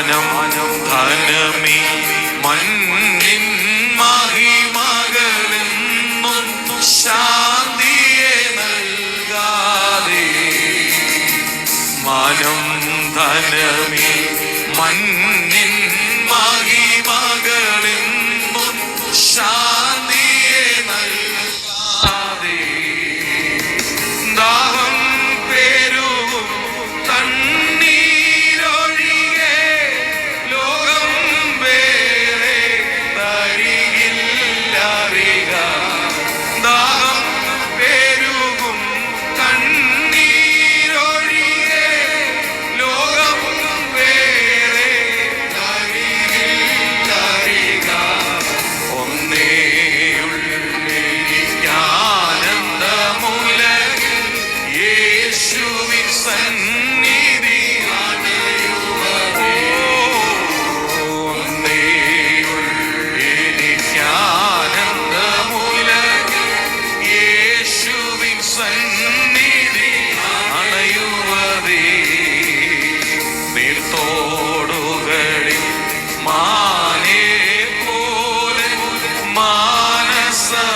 മാനം ധനമേ മണ്ണിൻ മഹിമകളെന്നും ശാന്തിയെ നൽകാതെ. മാനം ധനമേ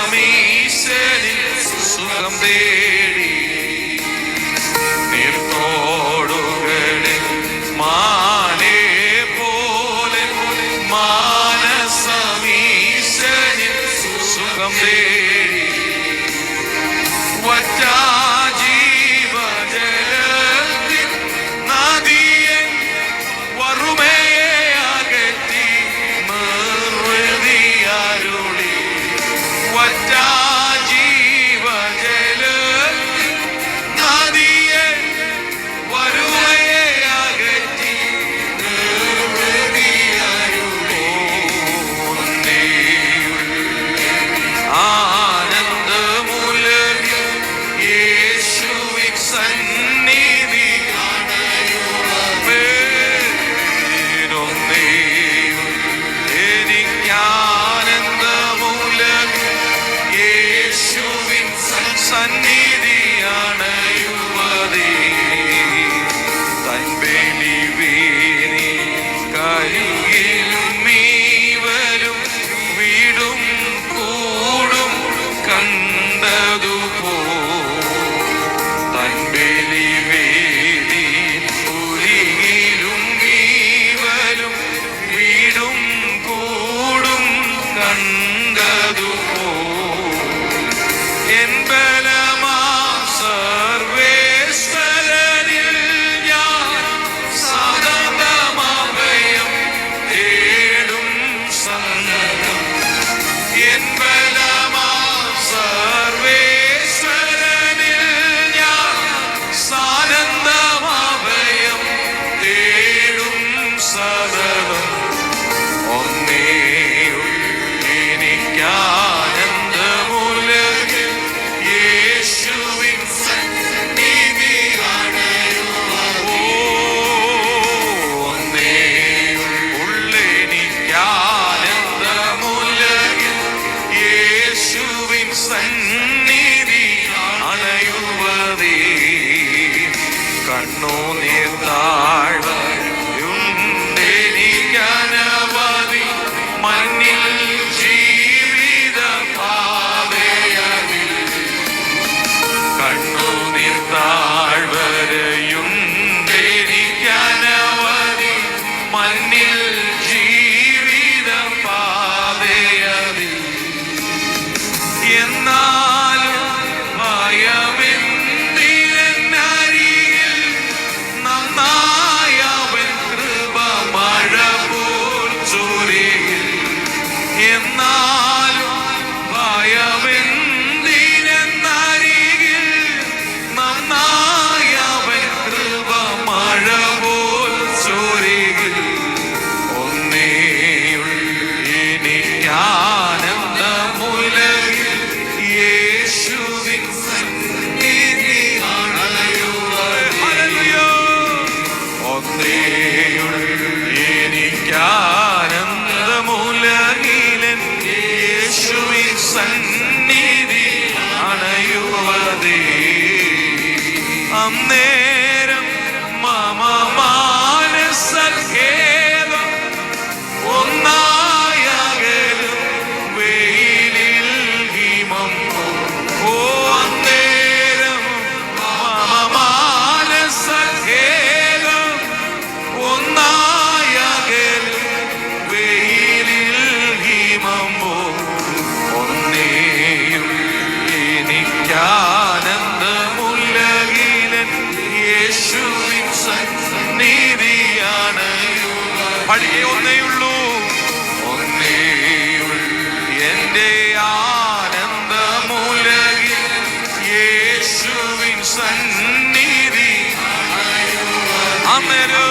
മാനസമീശ്വരി സുഖം ദേ I need you. അന്നേരം മമ വഴിയെ ഒന്നേ ഉള്ളൂ ഒന്നേ എന്റെ ആനന്ദമൂലകിൽ യേശുവിൻ സന്നിധി. അമരോ